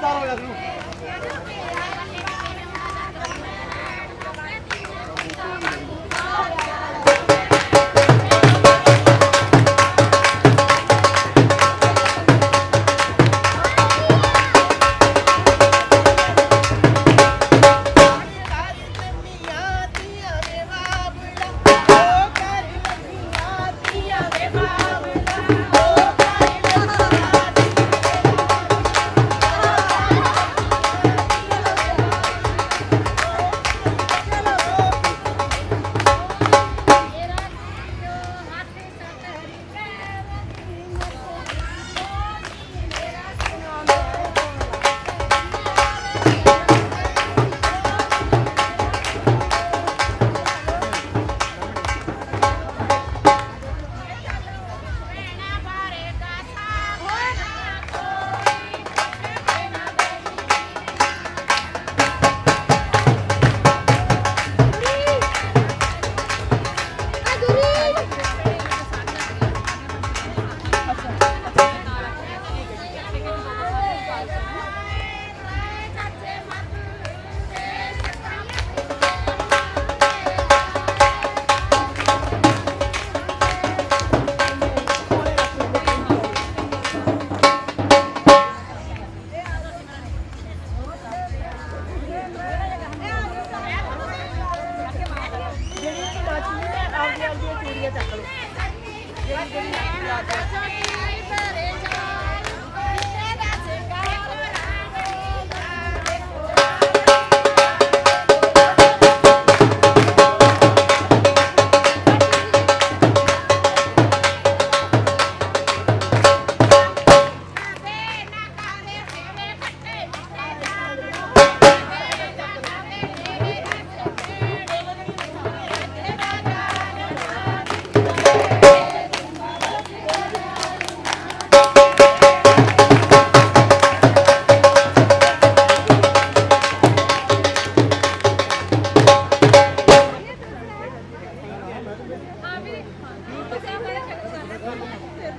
ਤਿਆਰ ਹੋ ਜਾ ਤੂੰ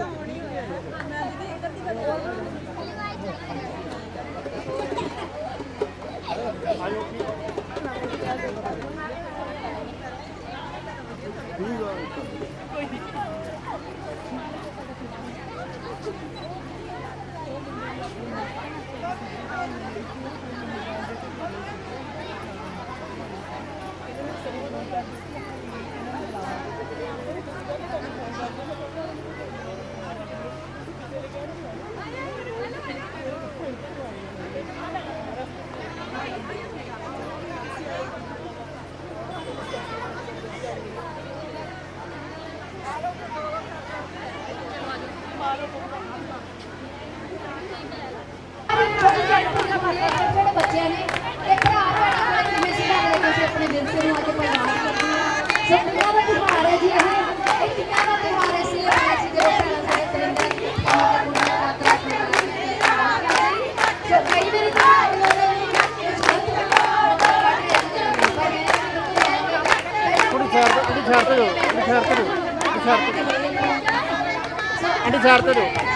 ਕਹਾਣੀ ਜਿਹੜੇ ਬੱਚਿਆਂ ਨੇ ਤੇ ਭਰਾ ਭੈਣਾਂ ਕੋਲ ਕਿਵੇਂ ਸਿਖਾਉਂਦੇ ਤੁਸੀਂ ਆਪਣੇ ਵਿਰਸੇ ਨੂੰ ਅੱਜ ਪ੍ਰਵਾਨ ਕਰਦੇ ਹੋ ਸੋ ਕਿੰਨਾ ਦਾ ਤਿਉਹਾਰ ਹੈ ਜੀ ਇਹ ਇਹ ਕਿੰਨਾ ਦਾ ਤਿਉਹਾਰ ਹੈ ਇਸ ਲਈ ਆਇਆ ਜਦੋਂ ਭੈਣਾਂ ਸਾਡੇ ਤਿਰੰਗਾ ਦੀ ਕੁੜੀਆਂ ਖਾਤਰ ਸੋ ਕਈ ਵਾਰੀ ਤਾਂ ਥੋੜੀ ਸਾਈਡ ਤੇ ਥੋੜੀ ਸਾਈਡ ਤੇ ਥੋੜੀ ਸਾਈਡ ਤੇ ਜੋ ਸਾਈਡ ਤੇ ਥੋੜੀ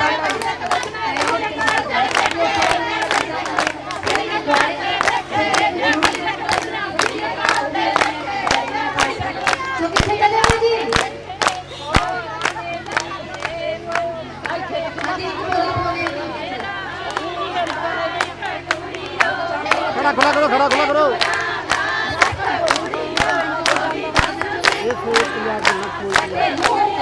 ਸਾਈਡ ਤੇ লাগবে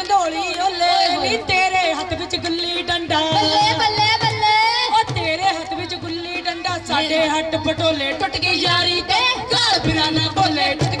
ਕੰਧੋਲੀ ਓਲੇ ਨੀ ਤੇਰੇ ਹੱਥ ਵਿੱਚ ਗੁੱਲੀ ਡੰਡਾ। ਬੱਲੇ ਬੱਲੇ ਬੱਲੇ। ਉਹ ਤੇਰੇ ਹੱਥ ਵਿੱਚ ਗੁੱਲੀ ਡੰਡਾ ਸਾਡੇ ਹੱਟ ਪਟੋਲੇ ਟੁੱਟ ਗਈ ਯਾਰੀ। ਤੇ ਘਰ ਬਿਰਾਨਾ ਬੋਲੇ ਟੁੱਟ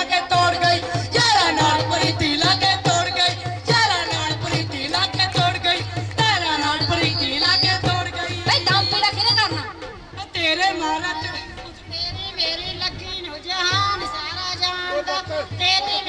ਲਾ ਕੇ ਤੋੜ ਗਈ ਯਾਰਾ ਨਾਲ ਪ੍ਰੀਤੀ ਲਾ ਕੇ ਤੋੜ ਗਈ ਯਾਰਾ ਨਾਲ ਪ੍ਰੀਤੀ ਲਾ ਕੇ ਤੋੜ ਗਈ ਯਾਰਾ ਨਾਲ ਪ੍ਰੀਤੀ ਲਾ ਕੇ ਤੋੜ ਗਈ। ਬਈ ਦਮ ਪੀੜਾ ਕਿਹਨੇ ਕਰਨਾ ਤੇਰੇ ਮਾਰਾ ਤੇਰੀ ਮੇਰੀ ਲੱਗੀ ਨੂੰ ਜਹਾਨ ਸਾਰਾ ਜਾਣਦਾ। ਤੇਰੀ